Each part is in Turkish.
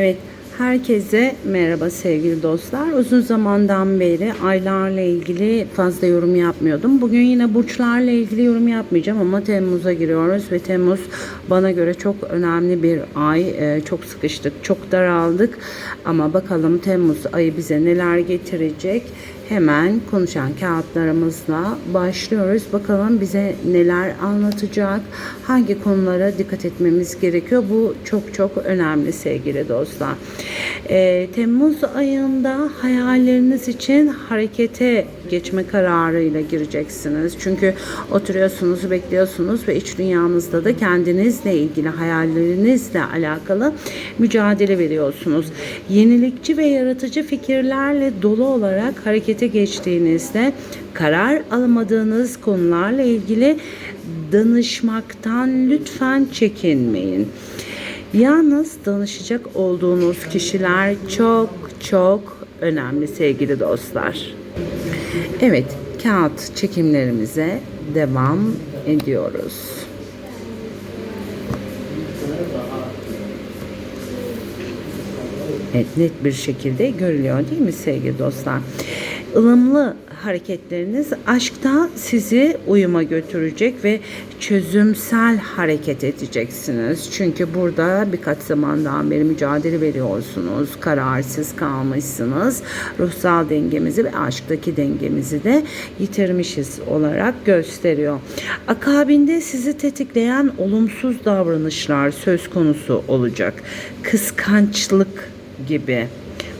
Evet, herkese merhaba sevgili dostlar. Uzun zamandan beri aylarla ilgili fazla yorum yapmıyordum. Bugün yine burçlarla ilgili yorum yapmayacağım ama Temmuz'a giriyoruz ve Temmuz bana göre çok önemli bir ay. Ee, çok sıkıştık, çok daraldık ama bakalım Temmuz ayı bize neler getirecek. Hemen konuşan kağıtlarımızla başlıyoruz. Bakalım bize neler anlatacak, hangi konulara dikkat etmemiz gerekiyor. Bu çok çok önemli sevgili dostlar. Ee, Temmuz ayında hayalleriniz için harekete geçme kararıyla gireceksiniz. Çünkü oturuyorsunuz, bekliyorsunuz ve iç dünyanızda da kendinizle ilgili hayallerinizle alakalı mücadele veriyorsunuz. Yenilikçi ve yaratıcı fikirlerle dolu olarak harekete geçtiğinizde karar alamadığınız konularla ilgili danışmaktan lütfen çekinmeyin. Yalnız danışacak olduğunuz kişiler çok çok önemli sevgili dostlar. Evet, kağıt çekimlerimize devam ediyoruz. Evet, net bir şekilde görülüyor değil mi sevgili dostlar? ılımlı hareketleriniz aşkta sizi uyuma götürecek ve çözümsel hareket edeceksiniz. Çünkü burada birkaç zamandan beri mücadele veriyorsunuz. Kararsız kalmışsınız. Ruhsal dengemizi ve aşktaki dengemizi de yitirmişiz olarak gösteriyor. Akabinde sizi tetikleyen olumsuz davranışlar söz konusu olacak. Kıskançlık gibi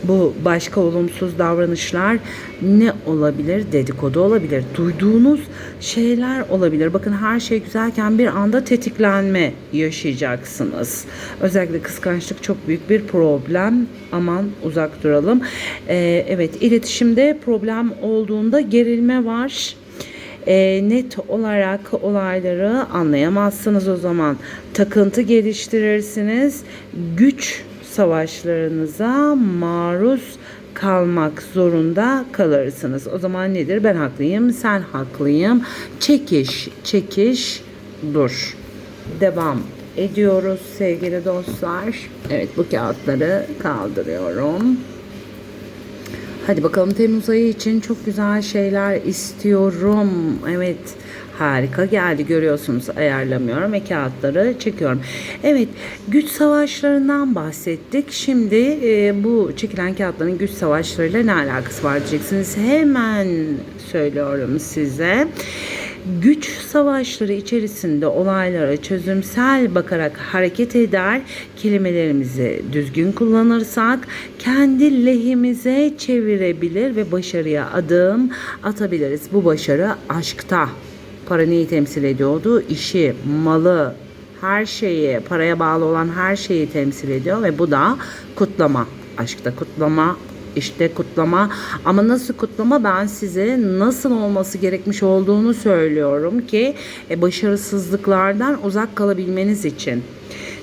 bu başka olumsuz davranışlar ne olabilir? Dedikodu olabilir. Duyduğunuz şeyler olabilir. Bakın her şey güzelken bir anda tetiklenme yaşayacaksınız. Özellikle kıskançlık çok büyük bir problem. Aman uzak duralım. Ee, evet iletişimde problem olduğunda gerilme var e, net olarak olayları anlayamazsınız o zaman. Takıntı geliştirirsiniz. Güç savaşlarınıza maruz kalmak zorunda kalırsınız. O zaman nedir? Ben haklıyım, sen haklıyım. Çekiş, çekiş, dur. Devam ediyoruz sevgili dostlar. Evet bu kağıtları kaldırıyorum. Hadi bakalım Temmuz ayı için çok güzel şeyler istiyorum. Evet harika geldi görüyorsunuz ayarlamıyorum ve kağıtları çekiyorum. Evet güç savaşlarından bahsettik. Şimdi e, bu çekilen kağıtların güç savaşlarıyla ne alakası var diyeceksiniz. Hemen söylüyorum size güç savaşları içerisinde olaylara çözümsel bakarak hareket eder, kelimelerimizi düzgün kullanırsak kendi lehimize çevirebilir ve başarıya adım atabiliriz. Bu başarı aşkta. Para neyi temsil ediyordu? İşi, malı, her şeyi, paraya bağlı olan her şeyi temsil ediyor ve bu da kutlama. Aşkta kutlama, işte kutlama ama nasıl kutlama ben size nasıl olması gerekmiş olduğunu söylüyorum ki e, başarısızlıklardan uzak kalabilmeniz için.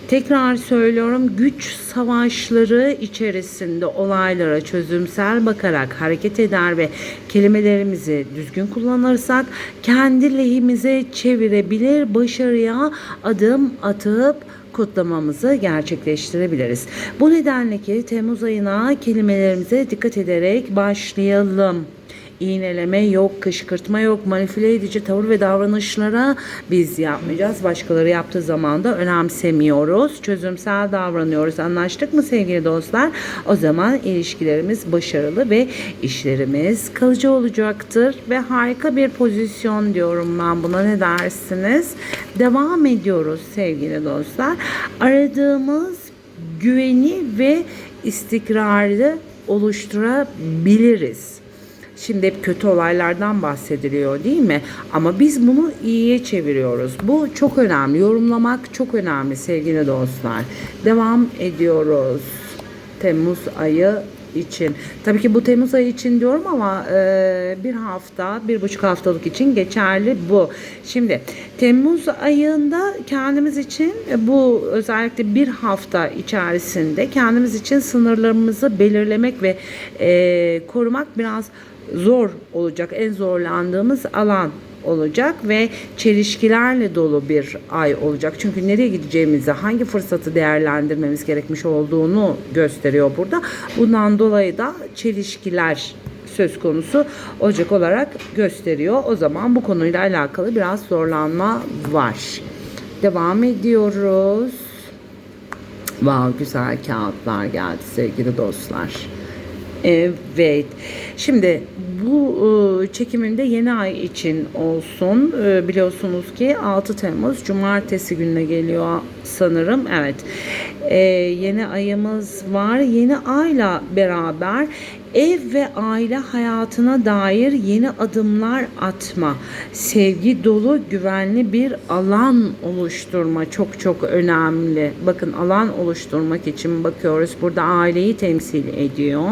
Tekrar söylüyorum güç savaşları içerisinde olaylara çözümsel bakarak hareket eder ve kelimelerimizi düzgün kullanırsak kendi lehimize çevirebilir başarıya adım atıp kutlamamızı gerçekleştirebiliriz. Bu nedenle ki Temmuz ayına kelimelerimize dikkat ederek başlayalım iğneleme yok, kışkırtma yok, manipüle edici tavır ve davranışlara biz yapmayacağız. Başkaları yaptığı zaman da önemsemiyoruz. Çözümsel davranıyoruz. Anlaştık mı sevgili dostlar? O zaman ilişkilerimiz başarılı ve işlerimiz kalıcı olacaktır ve harika bir pozisyon diyorum ben buna ne dersiniz? Devam ediyoruz sevgili dostlar. Aradığımız güveni ve istikrarı oluşturabiliriz. Şimdi hep kötü olaylardan bahsediliyor değil mi? Ama biz bunu iyiye çeviriyoruz. Bu çok önemli. Yorumlamak çok önemli sevgili dostlar. Devam ediyoruz. Temmuz ayı için. Tabii ki bu Temmuz ayı için diyorum ama e, bir hafta, bir buçuk haftalık için geçerli bu. Şimdi Temmuz ayında kendimiz için bu özellikle bir hafta içerisinde kendimiz için sınırlarımızı belirlemek ve e, korumak biraz zor olacak. En zorlandığımız alan olacak ve çelişkilerle dolu bir ay olacak. Çünkü nereye gideceğimizi, hangi fırsatı değerlendirmemiz gerekmiş olduğunu gösteriyor burada. Bundan dolayı da çelişkiler söz konusu olacak olarak gösteriyor. O zaman bu konuyla alakalı biraz zorlanma var. Devam ediyoruz. Wow güzel kağıtlar geldi sevgili dostlar. Evet. Şimdi bu e, çekimimde yeni ay için olsun. E, biliyorsunuz ki 6 Temmuz Cumartesi gününe geliyor sanırım. Evet. E, yeni ayımız var. Yeni ayla beraber ev ve aile hayatına dair yeni adımlar atma, sevgi dolu güvenli bir alan oluşturma çok çok önemli. Bakın alan oluşturmak için bakıyoruz. Burada aileyi temsil ediyor.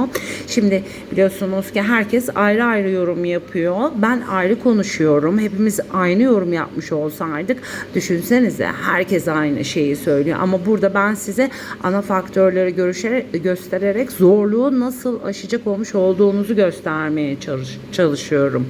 Şimdi biliyorsunuz ki herkes ayrı ayrı yorum yapıyor. Ben ayrı konuşuyorum. Hepimiz aynı yorum yapmış olsaydık düşünsenize herkes aynı şeyi söylüyor. Ama burada ben size ana faktörleri görüşerek, göstererek zorluğu nasıl aşacak olmuş olduğunuzu göstermeye çalış, çalışıyorum.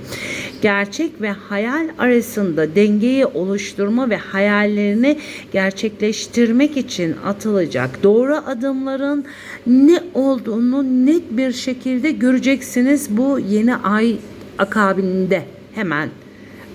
Gerçek ve hayal arasında dengeyi oluşturma ve hayallerini gerçekleştirmek için atılacak doğru adımların ne olduğunu net bir şekilde göreceksiniz bu yeni ay akabinde hemen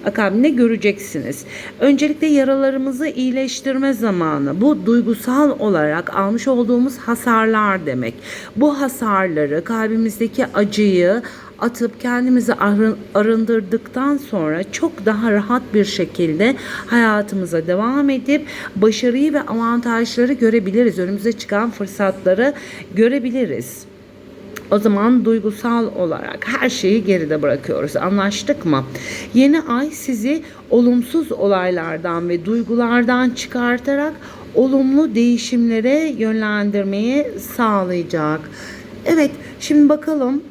akabinde göreceksiniz. Öncelikle yaralarımızı iyileştirme zamanı. Bu duygusal olarak almış olduğumuz hasarlar demek. Bu hasarları, kalbimizdeki acıyı atıp kendimizi arın, arındırdıktan sonra çok daha rahat bir şekilde hayatımıza devam edip başarıyı ve avantajları görebiliriz. Önümüze çıkan fırsatları görebiliriz. O zaman duygusal olarak her şeyi geride bırakıyoruz. Anlaştık mı? Yeni ay sizi olumsuz olaylardan ve duygulardan çıkartarak olumlu değişimlere yönlendirmeyi sağlayacak. Evet, şimdi bakalım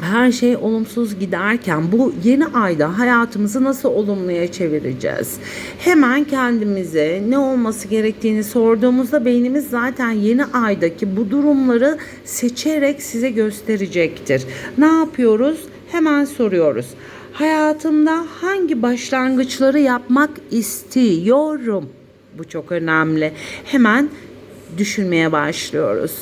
her şey olumsuz giderken bu yeni ayda hayatımızı nasıl olumluya çevireceğiz? Hemen kendimize ne olması gerektiğini sorduğumuzda beynimiz zaten yeni aydaki bu durumları seçerek size gösterecektir. Ne yapıyoruz? Hemen soruyoruz. Hayatımda hangi başlangıçları yapmak istiyorum? Bu çok önemli. Hemen düşünmeye başlıyoruz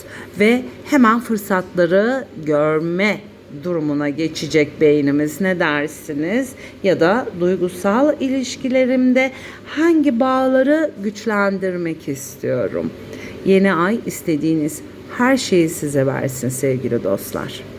ve hemen fırsatları görme durumuna geçecek beynimiz ne dersiniz? Ya da duygusal ilişkilerimde hangi bağları güçlendirmek istiyorum? Yeni ay istediğiniz her şeyi size versin sevgili dostlar.